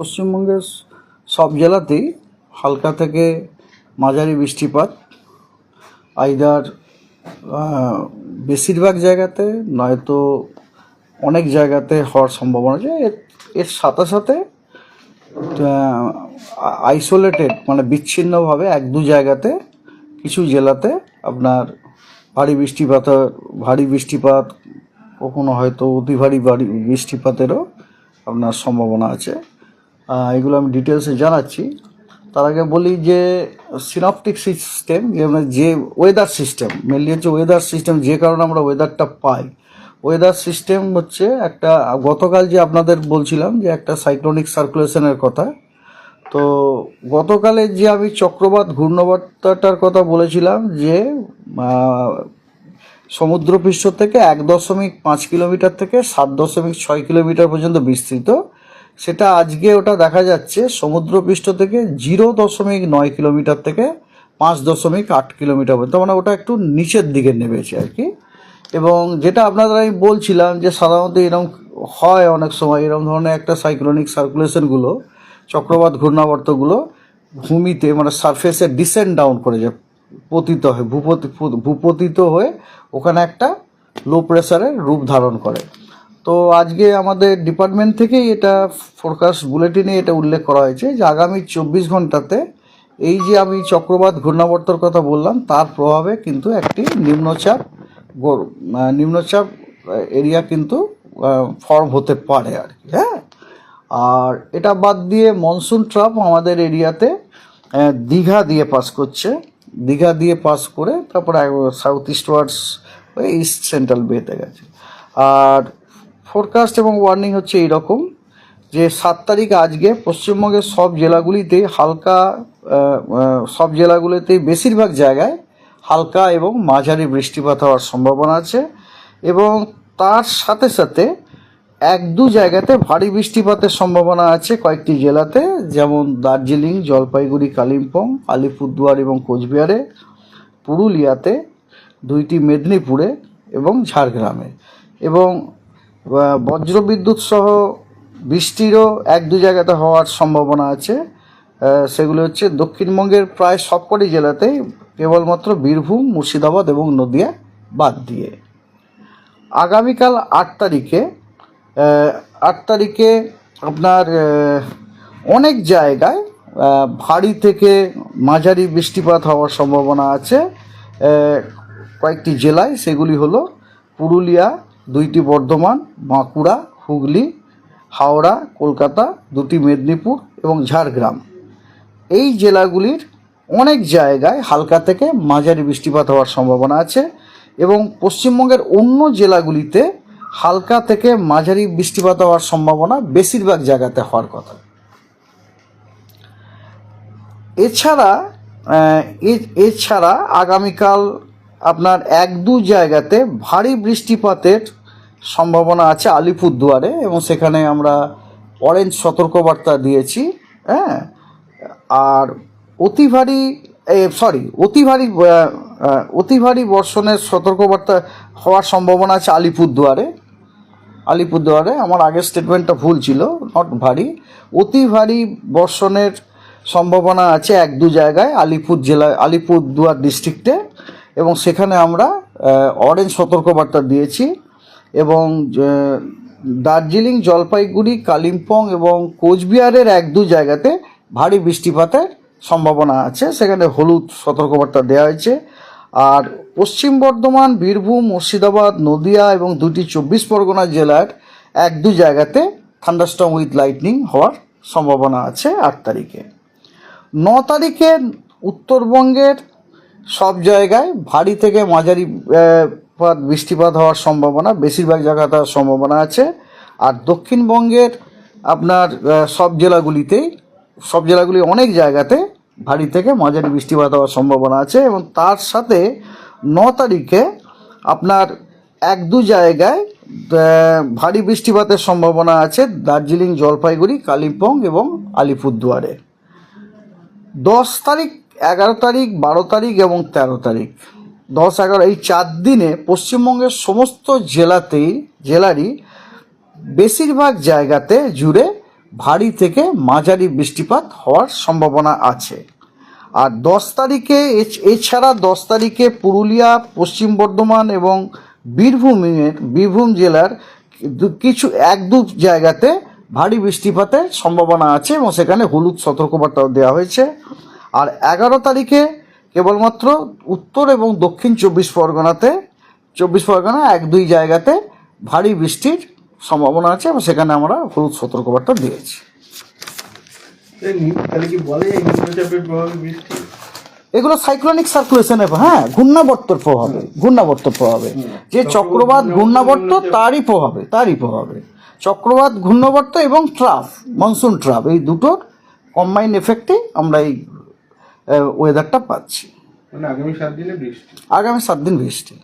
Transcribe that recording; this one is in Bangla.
পশ্চিমবঙ্গের সব জেলাতেই হালকা থেকে মাঝারি বৃষ্টিপাত। আইদার বেশিরভাগ জায়গাতে নয়তো অনেক জায়গাতে হওয়ার সম্ভাবনা আছে। এর সাথে সাথে আইসোলেটেড মানে বিচ্ছিন্নভাবে এক দু জায়গাতে কিছু জেলাতে আপনার ভারী বৃষ্টিপাত ভারী বৃষ্টিপাত, কখনো হয়তো অতি ভারী ভারী বৃষ্টিপাতেরও আপনার সম্ভাবনা আছে। এগুলো আমি ডিটেলসে জানাচ্ছি। তার আগে বলি যে সিনপটিক সিস্টেম যে ওয়েদার সিস্টেম মেনলি হচ্ছে ওয়েদার সিস্টেম যে কারণে আমরা ওয়েদারটা পাই। ওয়েদার সিস্টেম হচ্ছে একটা, গতকাল যে আপনাদের বলছিলাম যে একটা সাইক্লোনিক সার্কুলেশনের কথা, তো গতকালে যে আমি চক্রবাত ঘূর্ণবার্তাটার কথা বলেছিলাম যে সমুদ্রপৃষ্ঠ থেকে এক দশমিক পাঁচ কিলোমিটার থেকে সাত দশমিক ছয় কিলোমিটার পর্যন্ত বিস্তৃত। সেটা আজকে ওটা দেখা যাচ্ছে সমুদ্রপৃষ্ঠ থেকে জিরো দশমিক নয় কিলোমিটার থেকে পাঁচ দশমিক আট কিলোমিটার পর্যন্ত। মানে ওটা একটু নিচের দিকে নেমেছে আর কি। এবং যেটা আপনাদের আমি বলছিলাম যে সাধারণত এরকম হয় অনেক সময় এরকম ধরনের একটা সাইক্লোনিক সার্কুলেশনগুলো চক্রবাত ঘূর্ণাবর্তগুলো ভূমিতে মানে সারফেসে ডিসেন্ড ডাউন করে যায়, পতিত হয়, ভূপতি, ভূপতিত হয়ে ওখানে একটা লো প্রেশারের রূপ ধারণ করে। তো আজকে আমাদের ডিপার্টমেন্ট থেকেই এটা ফোরকাস্ট বুলেটিনে এটা উল্লেখ করা হয়েছে যে আগামী চব্বিশ ঘন্টাতে এই যে আমি চক্রবাত ঘূর্ণাবর্তর কথা বললাম, তার প্রভাবে কিন্তু একটি নিম্নচাপ নিম্নচাপ এরিয়া কিন্তু ফর্ম হতে পারে আর কি হ্যাঁ? আর এটা বাদ দিয়ে মনসুন ট্রাপ আমাদের এরিয়াতে দীঘা দিয়ে পাস করছে। দীঘা দিয়ে পাস করে তারপরে south eastwards east central বেতে গেছে। আর ফোরকাস্ট এবং ওয়ার্নিং হচ্ছে এইরকম যে সাত তারিখ আজকে পশ্চিমবঙ্গের সব জেলাগুলিতে হালকা সব জেলাগুলিতেই বেশিরভাগ জায়গায় হালকা এবং মাঝারি বৃষ্টিপাত হওয়ার সম্ভাবনা আছে এবং তার সাথে সাথে এক দু জায়গাতে ভারী বৃষ্টিপাতের সম্ভাবনা আছে কয়েকটি জেলাতে, যেমন দার্জিলিং, জলপাইগুড়ি, কালিম্পং, আলিপুরদুয়ার এবং কোচবিহারে, পুরুলিয়াতে, দুইটি মেদিনীপুরে এবং ঝাড়গ্রামে। এবং বজ্রবিদ্যুৎ সহ বৃষ্টিরও এক দু জায়গাতে হওয়ার সম্ভাবনা আছে। সেগুলো হচ্ছে দক্ষিণবঙ্গের প্রায় সবকটি জেলাতেই কেবলমাত্র বীরভূম, মুর্শিদাবাদ এবং নদিয়া বাদ দিয়ে। আগামীকাল আট তারিখে আট তারিখে আপনার অনেক জায়গায় ভারী থেকে মাঝারি বৃষ্টিপাত হওয়ার সম্ভাবনা আছে। কয়েকটি জেলায় সেগুলি হলো পুরুলিয়া দুইটি বর্ধমান, বাঁকুড়া, হুগলি, হাওড়া, কলকাতা, দুটি মেদিনীপুর এবং ঝাড়গ্রাম। এই জেলাগুলির অনেক জায়গায় হালকা থেকে মাঝারি বৃষ্টিপাত হওয়ার সম্ভাবনা আছে এবং পশ্চিমবঙ্গের অন্য জেলাগুলিতে হালকা থেকে মাঝারি বৃষ্টিপাত হওয়ার সম্ভাবনা বেশিরভাগ জায়গাতে হওয়ার কথা। এছাড়া এছাড়া আগামীকাল আপনার এক দু জায়গাতে ভারী বৃষ্টিপাতের সম্ভাবনা আছে আলিপুরদুয়ারে এবং সেখানে আমরা অরেঞ্জ সতর্কবার্তা দিয়েছি হ্যাঁ? আর অতি ভারী সরি অতি ভারী অতি ভারী বর্ষণের সতর্কবার্তা হওয়ার সম্ভাবনা আছে আলিপুরদুয়ারে। আলিপুরদুয়ারে আমার আগের স্টেটমেন্টটা ভুল ছিল নট ভারী। অতি ভারী বর্ষণের সম্ভাবনা আছে এক দু জায়গায়, আলিপুর জেলায় আলিপুরদুয়ার ডিস্ট্রিক্টে এবং সেখানে আমরা অরেঞ্জ সতর্কবার্তা দিয়েছি এবং দার্জিলিং জলপাইগুড়ি, কালিম্পং এবং কোচবিহারের এক দু জায়গাতে ভারী বৃষ্টিপাতের সম্ভাবনা আছে। সেখানে হলুদ সতর্কবার্তা দেওয়া হয়েছে। আর পশ্চিম বর্ধমান, বীরভূম, মুর্শিদাবাদ, নদিয়া এবং দুটি চব্বিশ পরগনা জেলার এক দু জায়গাতে থান্ডারস্টর্ম উইথ লাইটনিং হওয়ার সম্ভাবনা আছে আট তারিখে। ন তারিখে উত্তরবঙ্গের সব জায়গায় ভারী থেকে মাঝারি বৃষ্টিপাত হওয়ার সম্ভাবনা, বেশিরভাগ জায়গাতে হওয়ার সম্ভাবনা আছে। আর দক্ষিণবঙ্গের আপনার সব জেলাগুলিতেই, সব জেলাগুলি অনেক জায়গাতে ভারী থেকে মাঝারি বৃষ্টিপাত হওয়ার সম্ভাবনা আছে এবং তার সাথে ন তারিখে আপনার এক দু জায়গায় ভারী বৃষ্টিপাতের সম্ভাবনা আছে দার্জিলিং, জলপাইগুড়ি, কালিম্পং এবং আলিপুরদুয়ারে। দশ তারিখ এগারো তারিখ, বারো তারিখ এবং তেরো তারিখ। দশ এগারো, এই চার দিনে পশ্চিমবঙ্গের সমস্ত জেলাতেই, জেলারই বেশিরভাগ জায়গাতে জুড়ে ভারী থেকে মাঝারি বৃষ্টিপাত হওয়ার সম্ভাবনা আছে। আর দশ তারিখে, এছ- এছাড়া দশ তারিখে পুরুলিয়া, পশ্চিম বর্ধমান এবং বীরভূমের বীরভূম জেলার কিছু এক দু জায়গাতে ভারী বৃষ্টিপাতের সম্ভাবনা আছে এবং সেখানে হলুদ সতর্কবার্তাও দেওয়া হয়েছে। আর এগারো তারিখে কেবলমাত্র উত্তর এবং দক্ষিণ চব্বিশ পরগনাতে চব্বিশ পরগনা এক দুই জায়গাতে ভারী বৃষ্টির সম্ভাবনা আছে এবং সেখানে আমরা হলুদ সতর্কবার্তা দিয়েছি। এগুলো সাইক্লোনিক সার্কুলেশনের হ্যাঁ ঘূর্ণাবর্তর প্রভাবে ঘূর্ণাবর্তর প্রভাবে। যে চক্রবাত ঘূর্ণাবর্ত তারই প্রভাবে তারই প্রভাবে। চক্রবাত ঘূর্ণাবর্ত এবং ট্রাফ মনসুন ট্রাফ এই দুটোর কম্বাইন এফেক্টে আমরা এই ওয়েদারটা পাচ্ছি। মানে আগামী সাত দিনে বৃষ্টি। আগামী সাত দিন বৃষ্টি।